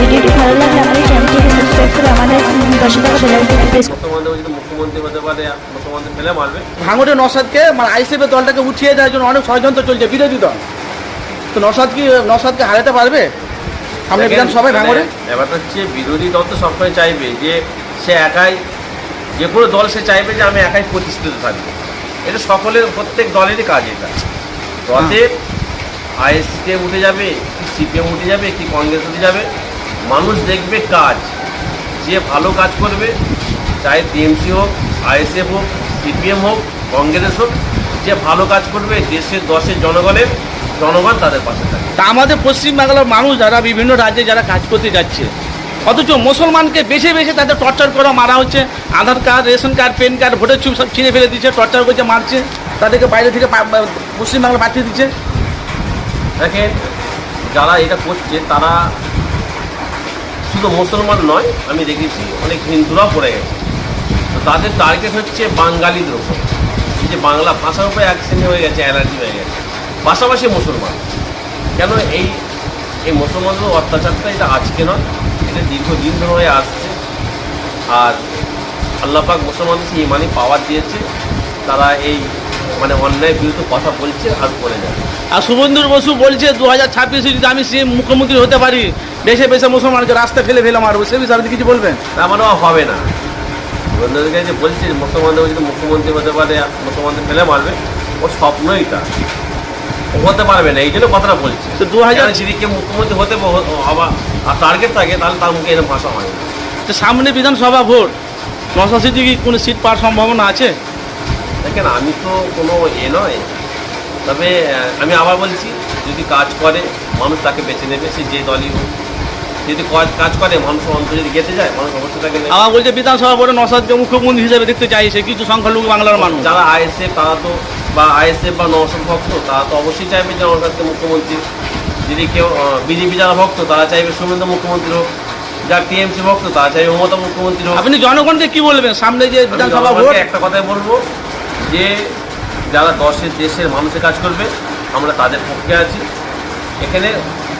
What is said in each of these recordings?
ভিডিওটি ভালো লাগলে আমাদের চ্যানেলটিকে সাবস্ক্রাইব করে আমাদের পাশে থাকা বেল প্রেস মুখ্যমন্ত্রী যদি মুখ্যমন্ত্রী হতে পারে মুখ্যমন্ত্রী ফেলে মারবে। ভাঙড়ে নসাদকে মানে আইসিএফের দলটাকে উঠিয়ে দেওয়ার জন্য অনেক ষড়যন্ত্র চলছে বিরোধী দল। তো নসাদ কি নসাদকে হারাতে পারবে? সামনে বিধানসভায় ভাঙড়ে মানে ব্যাপারটা হচ্ছে বিরোধী দল তো সবসময় চাইবে যে সে একাই যে কোনো দল সে চাইবে যে আমি একাই প্রতিষ্ঠিত থাকব। এটা সকলের প্রত্যেক দলেরই কাজ এটা। অতএব আইএসকে উঠে যাবে কি সিপিএম উঠে যাবে কি কংগ্রেস উঠে যাবে মানুষ দেখবে কাজ। যে ভালো কাজ করবে চাहे টিএমসি হোক আইএসএফ হোক সিপিএম হোক কংগ্রেস হোক যে ভালো কাজ করবে দেশের দশের জনগণের জনগণ তাদের পাশে থাকবে। তা আমাদের পশ্চিমবাংলার মানুষ যারা বিভিন্ন রাজ্যে যারা কাজ করতে যাচ্ছে অথচ মুসলমানকে বেছে বেছে তাদের টর্চার করা মারা হচ্ছে। Aadhaar card ration card PAN card ভোটের চুপ সব ছিঁড়ে ফেলে দিচ্ছে টর্চার করছে মারছে তাদেরকে বাইরে থেকে পশ্চিমবাংলা পাঠিয়ে দিচ্ছে। দেখেন যারা এটা করছে তারা শুধু মুসলমান নয়, আমি দেখেছি অনেক হিন্দুরাও পড়ে গেছে। তো তাদের টার্গেট হচ্ছে বাঙালিদের উপর এই যে বাংলা ভাষার উপরে অ্যাকসেন্ট হয়ে গেছে অ্যালার্জি হয়ে গেছে। পাশাপাশি মুসলমান। কেন এই এই মুসলমানদের অত্যাচারটা এটা আজকে নয়, এটা দীর্ঘদিন ধরে হয়ে আসছে। আর আল্লাপাক মুসলমানদের সেই ইমানি পাওয়ার দিয়েছে। তারা এই মানে অন্যায় বিরুদ্ধে কথা বলছে আর করে যাবে আর শুভেন্দুর বসু বলছে দু হাজার ছাব্বিশে যদি আমি সিএম মুখ্যমন্ত্রী হতে পারি বেশে বেশে মুসলমানকে রাস্তা ফেলে ফেলে মারবো সে বিষয়ে আপনি কিছু বলবেন? তার মানে হবে না। বন্ধুদেরকে যে বলছে মুসলমানদের যদি মুখ্যমন্ত্রী হতে পারে মুখ্যমন্ত্রী ফেলে মারবে ওর স্বপ্ন এটা ও হতে পারবে না এই জন্য কথাটা বলছে। তো দু হাজার যদি কেউ মুখ্যমন্ত্রী হতে আর টার্গেট থাকে তাহলে তার মুখে এরকম ভাষা হয় তো সামনে বিধানসভা ভোট নশা সিটি কি কোনো সিট পাওয়ার সম্ভাবনা আছে? দেখেন আমি তো কোনো এ নয়। তবে আমি আবার বলছি যদি কাজ করে মানুষ তাকে বেছে নেবে সে যে দলই হোক। যদি কাজ- কাজ করে মানুষ অন্তর যদি গেতে যায় মানুষ অবশ্যই তাকে আবার বলছে বিধানসভা ভোটে নসাদকে মুখ্যমন্ত্রী হিসেবে দেখতে চাইছে কিছু সংখ্যালঘু বাংলার মানুষ। যারা আইএসএফ তারা তো বা আইএসএফ বা নওশাদ ভক্ত তারা তো অবশ্যই চাইবে যে নওশাদকে মুখ্যমন্ত্রী। যদি কেউ বিজেপি যারা ভক্ত তারা চাইবে শুভেন্দু মুখ্যমন্ত্রী হোক যারা টিএমসি ভক্ত তারা চাইবে মমতা মুখ্যমন্ত্রী হোক। আপনি জনগণকে কি বলবেন? সামনে যে বিধানসভা ভোট একটা কথাই বলব যে যারা দশের দেশের মানুষের কাজ করবে আমরা তাদের পক্ষে আছি। এখানে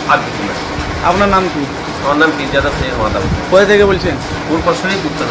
আর কিছু না। আপনার নাম কি? আমার নাম পিজাদা সৈয়দ মাদাম কোথা থেকে বলছেন? পূর্ব শরীফ উত্তর